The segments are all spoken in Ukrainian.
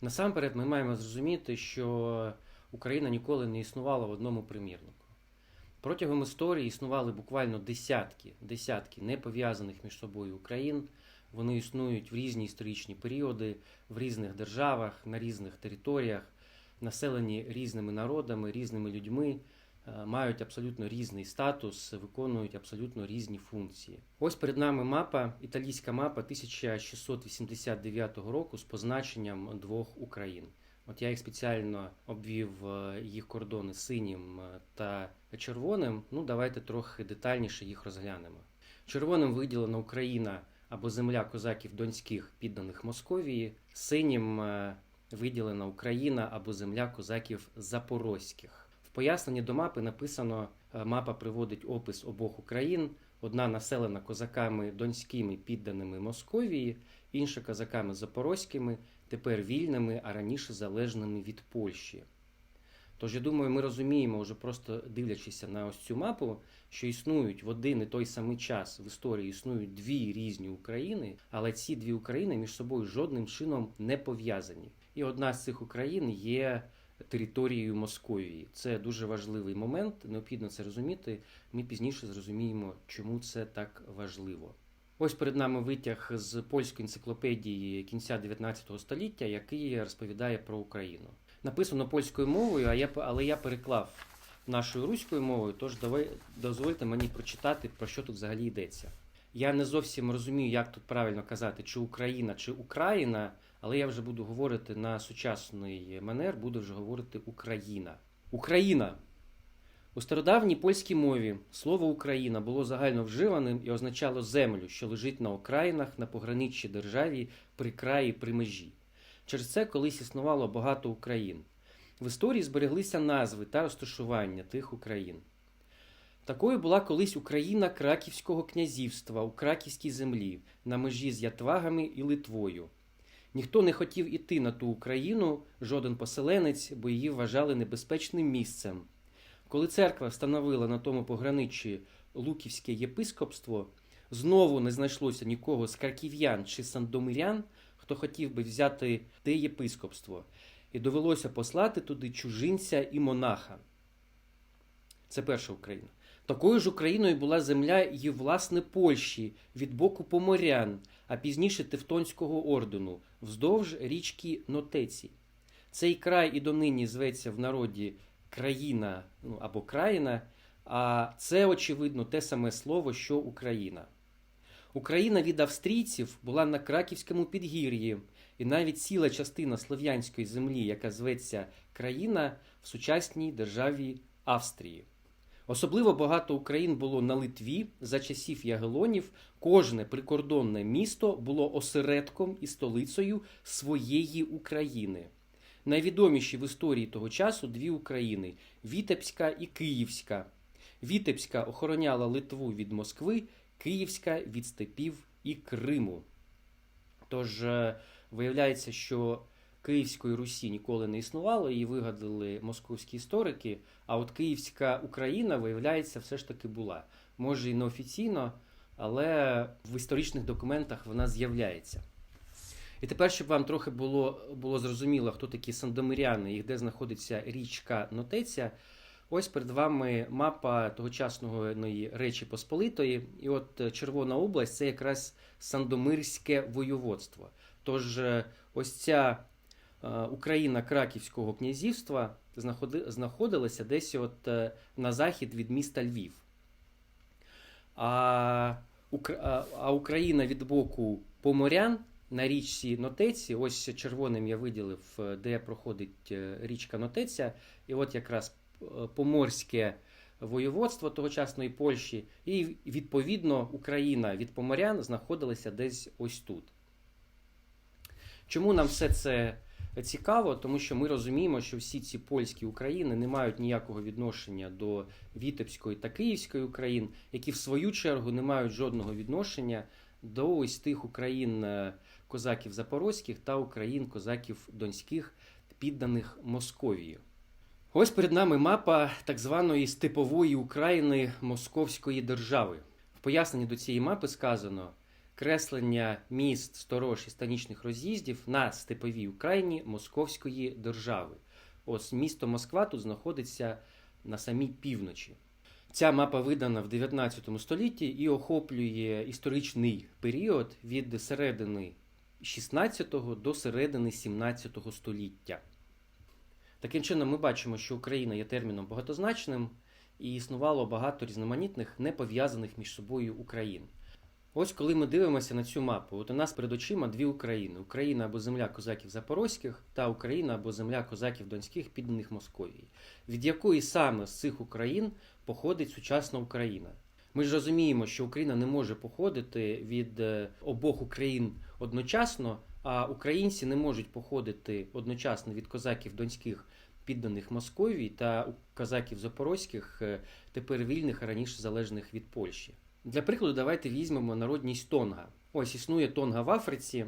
Насамперед, ми маємо зрозуміти, що Україна ніколи не існувала в одному примірнику. Протягом історії існували буквально десятки, десятки непов'язаних між собою Україн. Вони існують в різні історичні періоди, в різних державах, на різних територіях, населені різними народами, різними людьми, мають абсолютно різний статус, виконують абсолютно різні функції. Ось перед нами мапа, італійська мапа 1689 року з позначенням двох Україн. От я їх спеціально обвів е, їх кордони синім е, та червоним. Ну, давайте трохи детальніше їх розглянемо. Червоним виділена Україна або земля козаків донських підданих Московії, синім е, виділена Україна або земля козаків запорозьких. Поясненні до мапи написано: е, мапа приводить опис обох Україн. Одна населена козаками донськими підданими Московії, інша козаками запорозькими, тепер вільними, а раніше залежними від Польщі. Тож я думаю, ми розуміємо, вже просто дивлячися на ось цю мапу, що існують в один і той самий час в історії існують дві різні України, але ці дві України між собою жодним чином не пов'язані. І одна з цих Україн є територією Московії. Це дуже важливий момент. Необхідно це розуміти. Ми пізніше зрозуміємо, чому це так важливо. Ось перед нами витяг з польської енциклопедії кінця 19 століття, який розповідає про Україну. Написано польською мовою, а я, але я переклав нашою руською мовою, тож давай, дозвольте мені прочитати, про що тут взагалі йдеться. Я не зовсім розумію, як тут правильно казати, чи Україна, чи Україна, але я вже буду говорити на сучасний манер, буду вже говорити Україна. Україна. У стародавній польській мові слово Україна було загально вживаним і означало землю, що лежить на окраїнах, на пограниччі державі, при краї, при межі. Через це колись існувало багато Україн. В історії збереглися назви та розташування тих Україн. Такою була колись Україна Краківського князівства у Краківській землі на межі з Ятвагами і Литвою. Ніхто не хотів іти на ту Україну, жоден поселенець, бо її вважали небезпечним місцем. Коли церква встановила на тому пограниччі Луківське єпископство, знову не знайшлося нікого з краків'ян чи сандомирян, хто хотів би взяти те єпископство, і довелося послати туди чужинця і монаха. Це перша Україна. Такою ж Україною була земля її власне Польщі від боку Поморян, а пізніше Тевтонського ордену, вздовж річки Нотеці. Цей край і донині зветься в народі країна ну, або країна, а це, очевидно, те саме слово, що Україна. Україна від австрійців була на Краківському підгір'ї, і навіть ціла частина слов'янської землі, яка зветься країна в сучасній державі Австрії. Особливо багато Україн було на Литві за часів Ягелонів. Кожне прикордонне місто було осередком і столицею своєї України. Найвідоміші в історії того часу дві України Вітебська і Київська. Вітебська охороняла Литву від Москви, Київська від степів і Криму. Тож е, виявляється, що Київської Русі ніколи не існувало, її вигадали московські історики. А от Київська Україна, виявляється, все ж таки була. Може і неофіційно, але в історичних документах вона з'являється. І тепер, щоб вам трохи було, було зрозуміло, хто такі сандомиряни і де знаходиться річка Нотеця. Ось перед вами мапа тогочасного Речі Посполитої. І от Червона область це якраз Сандомирське воєводство. Тож е, ось ця Україна Краківського князівства знаходилася десь от е, на захід від міста Львів. А, Укра- а- а Україна від боку Поморян на річці Нотеці, ось червоним я виділив, е, де проходить е, річка Нотеця, і от якраз е, поморське воєводство тогочасної Польщі, і відповідно Україна від Поморян знаходилася десь ось тут. Чому нам все це цікаво? Тому що ми розуміємо, що всі ці польські України не мають ніякого відношення до Вітебської та Київської України, які в свою чергу не мають жодного відношення до ось тих Україн е, козаків запорозьких та Україн козаків донських, підданих Московії. Ось перед нами мапа так званої степової України Московської держави. В поясненні до цієї мапи сказано: креслення міст сторож і станічних роз'їздів на степовій Україні Московської держави. Ось місто Москва тут знаходиться на самій півночі. Ця мапа видана в 19 столітті і охоплює історичний період від середини 16 до середини 17 століття. Таким чином, ми бачимо, що Україна є терміном багатозначним і існувало багато різноманітних не пов'язаних між собою Україн. Ось коли ми дивимося на цю мапу, от у нас перед очима дві України: Україна або земля козаків Запорозьких та Україна або земля козаків Донських, підданих Московії. Від якої саме з цих Україн походить сучасна Україна? Ми ж розуміємо, що Україна не може походити від е, обох Україн одночасно, а українці не можуть походити одночасно від козаків Донських, підданих Московії, та козаків Запорозьких, е, тепер вільних, а раніше залежних від Польщі. Для прикладу, давайте візьмемо народність Тонга. Ось існує Тонга в Африці.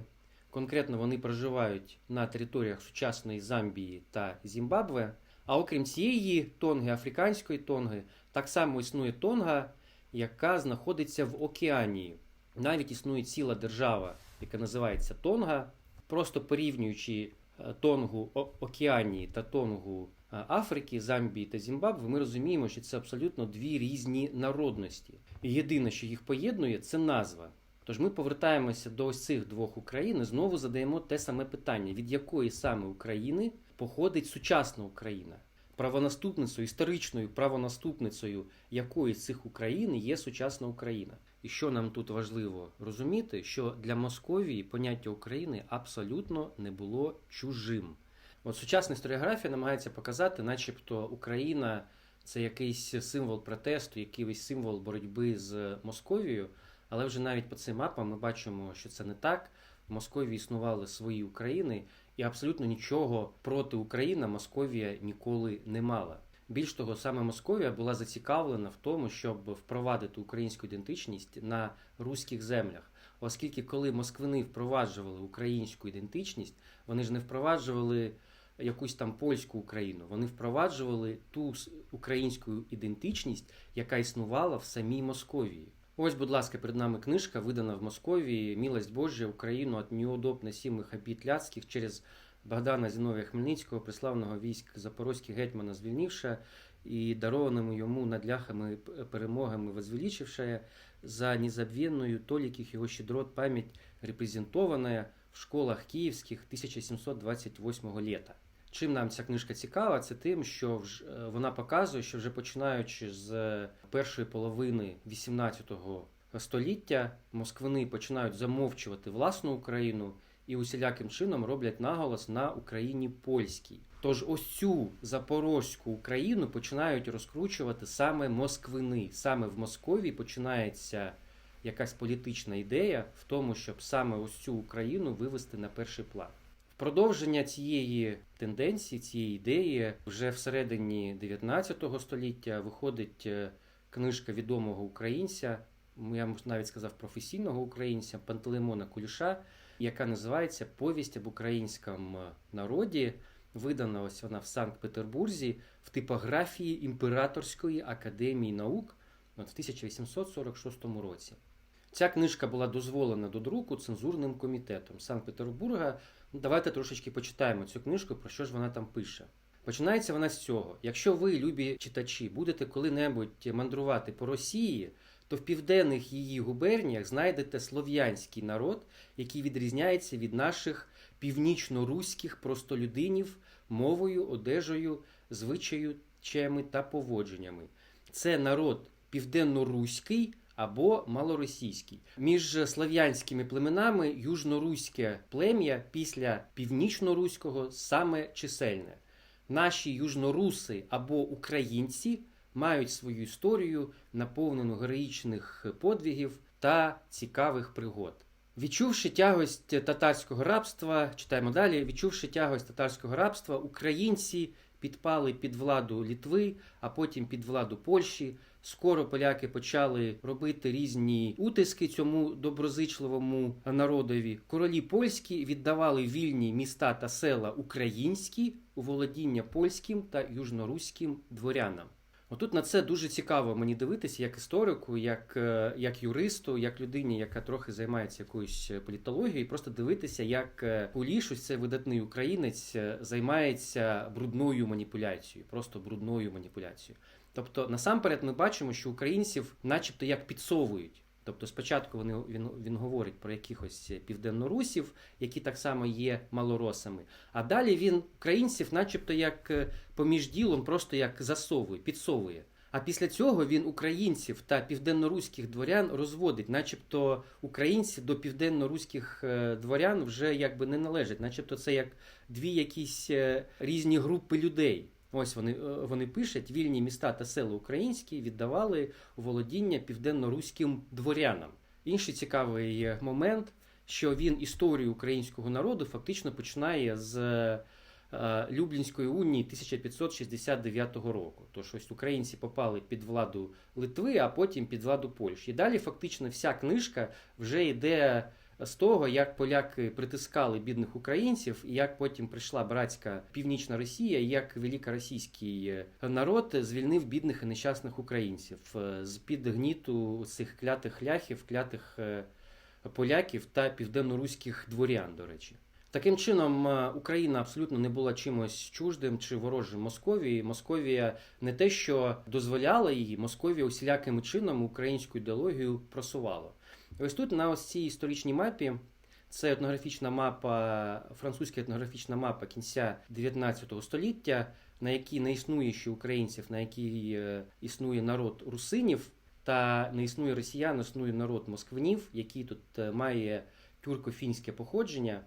Конкретно вони проживають на територіях сучасної Замбії та Зімбабве. А окрім цієї тонги, африканської тонги, так само існує тонга, яка знаходиться в Океанії. Навіть існує ціла держава, яка називається Тонга. Просто порівнюючи е, тонгу Океанії та тонгу Африки, Замбії та Зімбабве, ми розуміємо, що це абсолютно дві різні народності. І єдине, що їх поєднує, це назва. Тож ми повертаємося до ось цих двох Україн і знову задаємо те саме питання: від якої саме України походить сучасна Україна? Правонаступницею, історичною правонаступницею якої цих України є сучасна Україна. І що нам тут важливо розуміти, що для Московії поняття України абсолютно не було чужим. От сучасна історіографія намагається показати, начебто Україна це якийсь символ протесту, якийсь символ боротьби з Московією. Але вже навіть по цим мапам ми бачимо, що це не так. В Московії існували свої України, і абсолютно нічого проти України Московія ніколи не мала. Більш того, саме Московія була зацікавлена в тому, щоб впровадити українську ідентичність на руських землях. Оскільки, коли москвини впроваджували українську ідентичність, вони ж не впроваджували якусь там польську Україну, вони впроваджували ту українську ідентичність, яка існувала в самій Московії. Ось, будь ласка, перед нами книжка, видана в Московії «Милость Божья Україну от неудоб носимых обід ляцьких через Богдана Зіновія Хмельницького, приславного військ Запорозьких гетьмана звільнивши і дарованими йому над ляхами перемогами возвеличившая, за незабвенную толиких его щедрот память репрезентованная в школах київських 1728 літа. Чим нам ця книжка цікава, це тим, що вж- е, вона показує, що вже починаючи з е, першої половини 18 століття москвини починають замовчувати власну Україну і усіляким чином роблять наголос на Україні польській. Тож ось цю запорозьку Україну починають розкручувати саме москвини. Саме в Московії починається якась політична ідея в тому, щоб саме ось цю Україну вивести на перший план. Продовження цієї тенденції, цієї ідеї, вже всередині 19 століття виходить е, книжка відомого українця, я б навіть сказав професійного українця Пантелеймона Куліша, яка називається Повість об українському народі. Видана ось вона в Санкт-Петербурзі в типографії Імператорської академії наук в 1846 році. Ця книжка була дозволена до друку цензурним комітетом Санкт-Петербурга. Давайте трошечки почитаємо цю книжку, про що ж вона там пише. Починається вона з цього. Якщо ви, любі читачі, будете коли-небудь мандрувати по Росії, то в південних її губерніях знайдете слов'янський народ, який відрізняється від наших північно-руських простолюдинів мовою, одежею, звичаючами та поводженнями. Це народ південно-руський або малоросійський. Між слав'янськими племенами южноруське плем'я після північно-руського саме чисельне. Наші южноруси або українці мають свою історію, наповнену героїчних подвигів та цікавих пригод. Відчувши тягость татарського рабства, читаємо далі. Відчувши тягость татарського рабства, українці підпали під владу Літви, а потім під владу Польщі. Скоро поляки почали робити різні утиски цьому доброзичливому народові. Королі польські віддавали вільні міста та села українські у володіння польським та южноруським дворянам. Отут на це дуже цікаво мені дивитися як історику, як, е, як юристу, як людині, яка трохи займається якоюсь політологією, і просто дивитися, як е, Куліш, ось цей видатний українець, е, займається брудною маніпуляцією, просто брудною маніпуляцією. Тобто, насамперед, ми бачимо, що українців, начебто, як підсовують. Тобто, спочатку вони він, він говорить про якихось південнорусів, які так само є малоросами. А далі він українців, начебто, як е, поміж ділом, просто як засовує, підсовує. А після цього він українців та південноруських дворян розводить, начебто українці до південноруських е, дворян вже якби не належать, начебто це як дві якісь е, різні групи людей. Ось вони, е, вони пишуть, вільні міста та села українські віддавали володіння південно-руським дворянам. Інший цікавий момент, що він історію українського народу фактично починає з е, Люблінської унії 1569 року. Тож ось українці попали під владу Литви, а потім під владу Польщі. І далі фактично вся книжка вже йде з того, як поляки притискали бідних українців, і як потім прийшла братська північна Росія, і як великоросійський е, народ звільнив бідних і нещасних українців е, з під гніту цих клятих ляхів, клятих е, поляків та південноруських дворян, до речі. Таким чином, Україна абсолютно не була чимось чуждим чи ворожим Московії. Московія не те, що дозволяла її, Московія усіляким чином українську ідеологію просувала. І ось тут на ось цій історичній мапі. Це етнографічна мапа, французька етнографічна мапа кінця 19 століття, на якій не існує ще українців, на якій е, існує народ русинів, та не існує росіян, існує народ москвинів, який тут е, має тюрко-фінське походження.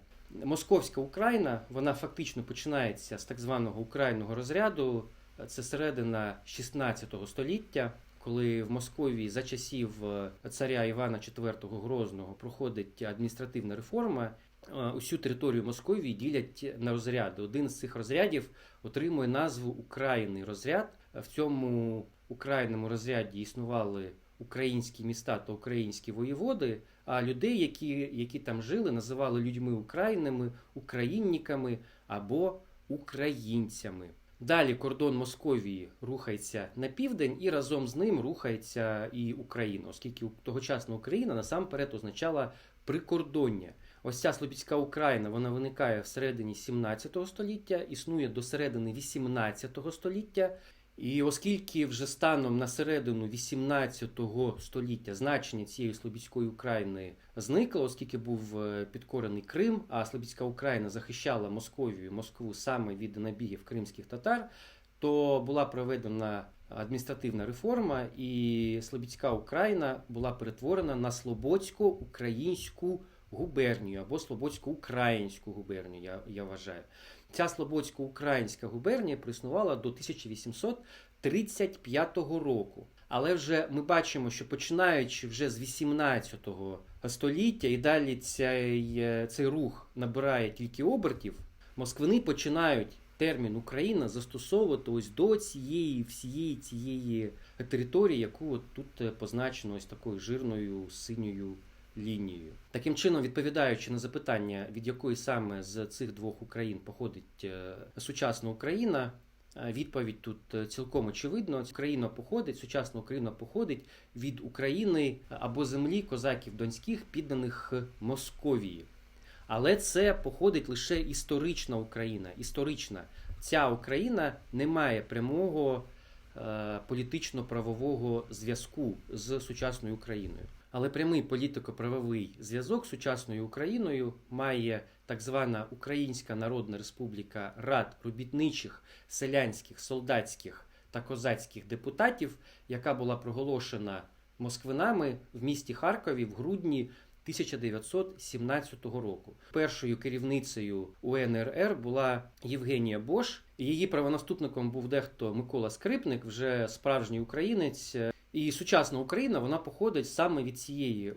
Московська Україна вона фактично починається з так званого українного розряду. Це середина 16 століття коли в Московії за часів е, царя Івана IV Грозного проходить адміністративна реформа, е, усю територію Московії ділять на розряди. Один з цих розрядів отримує назву Українний розряд. В цьому українному розряді існували українські міста та українські воєводи. А людей, які які там жили, називали людьми українними, українниками або українцями. Далі кордон Московії рухається на південь, і разом з ним рухається і Україна, оскільки тогочасна Україна насамперед означала прикордоння. Ось ця Слобідська Україна вона виникає всередині 17 століття, існує до середини 18 століття. І оскільки вже станом на середину 18 століття значення цієї Слобідської України зникло, оскільки був е, підкорений Крим, а Слобідська Україна захищала Московію, Москву саме від набігів кримських татар, то була проведена адміністративна реформа, і Слобідська Україна була перетворена на Слободську українську губернію або Слободсько-українську губернію, я, я вважаю. Ця Слободсько-українська губернія проіснувала до 1835 року. Але вже ми бачимо, що починаючи вже з 18 століття і далі цей, цей рух набирає тільки обертів, москвини починають термін Україна застосовувати ось до цієї всієї цієї території, яку от тут позначено ось такою жирною синьою лінією. Таким чином, відповідаючи на запитання, від якої саме з цих двох Україн походить е, сучасна Україна. Е, відповідь тут е, цілком очевидно. Україна походить, сучасна Україна походить від України або землі козаків донських, підданих Московії. Але це походить лише історична Україна. Історична ця Україна не має прямого е, політично-правового зв'язку з сучасною Україною. Але прямий політико-правовий зв'язок з сучасною Україною має так звана Українська Народна Республіка Рад робітничих, селянських, солдатських та козацьких депутатів, яка була проголошена москвинами в місті Харкові в грудні 1917 року. Першою керівницею УНРР була Євгенія Бош. Її правонаступником був дехто Микола Скрипник, вже справжній українець. І сучасна Україна вона походить саме від цієї е,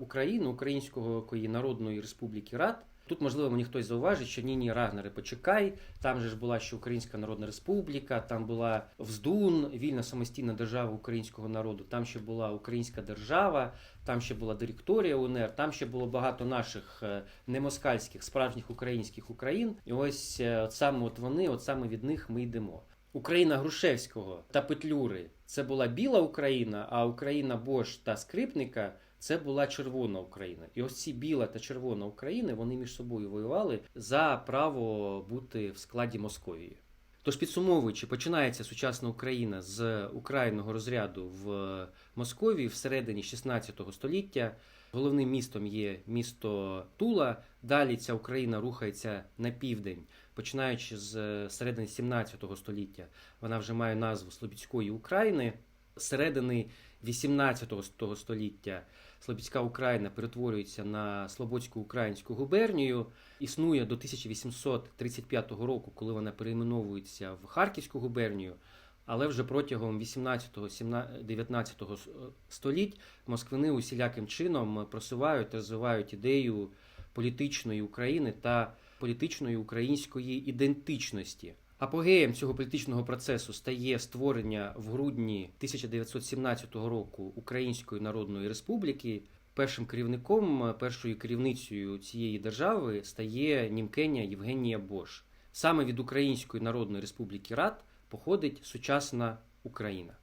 України, Українського Народної Республіки Рад. Тут, можливо, мені хтось зауважить, що ні, ні, Рагнери, почекай. Там же ж була ще Українська Народна Республіка, там була Вздун, вільна самостійна держава українського народу, там ще була Українська держава, там ще була директорія УНР, там ще було багато наших е, немоскальських, справжніх українських Україн. І ось е, от саме от вони, от саме від них ми йдемо. Україна Грушевського та Петлюри це була біла Україна, а Україна Бош та Скрипника це була червона Україна. І ось ці біла та червона України вони між собою воювали за право бути в складі Московії. Тож підсумовуючи, починається сучасна Україна з українського розряду в Московії всередині 16 століття. Головним містом є місто Тула. Далі ця Україна рухається на південь, починаючи з середини 17 століття. Вона вже має назву Слобідської України. З середини 18 століття Слобідська Україна перетворюється на Слободську українську губернію. Існує до 1835 року, коли вона перейменовується в Харківську губернію. Але вже протягом 18-19 століть москвини усіляким чином просувають розвивають ідею політичної України та політичної української ідентичності. Апогеєм цього політичного процесу стає створення в грудні 1917 року Української Народної Республіки. Першим керівником, першою керівницею цієї держави стає німкеня Євгенія Бош. Саме від Української Народної Республіки Рад походить сучасна Україна.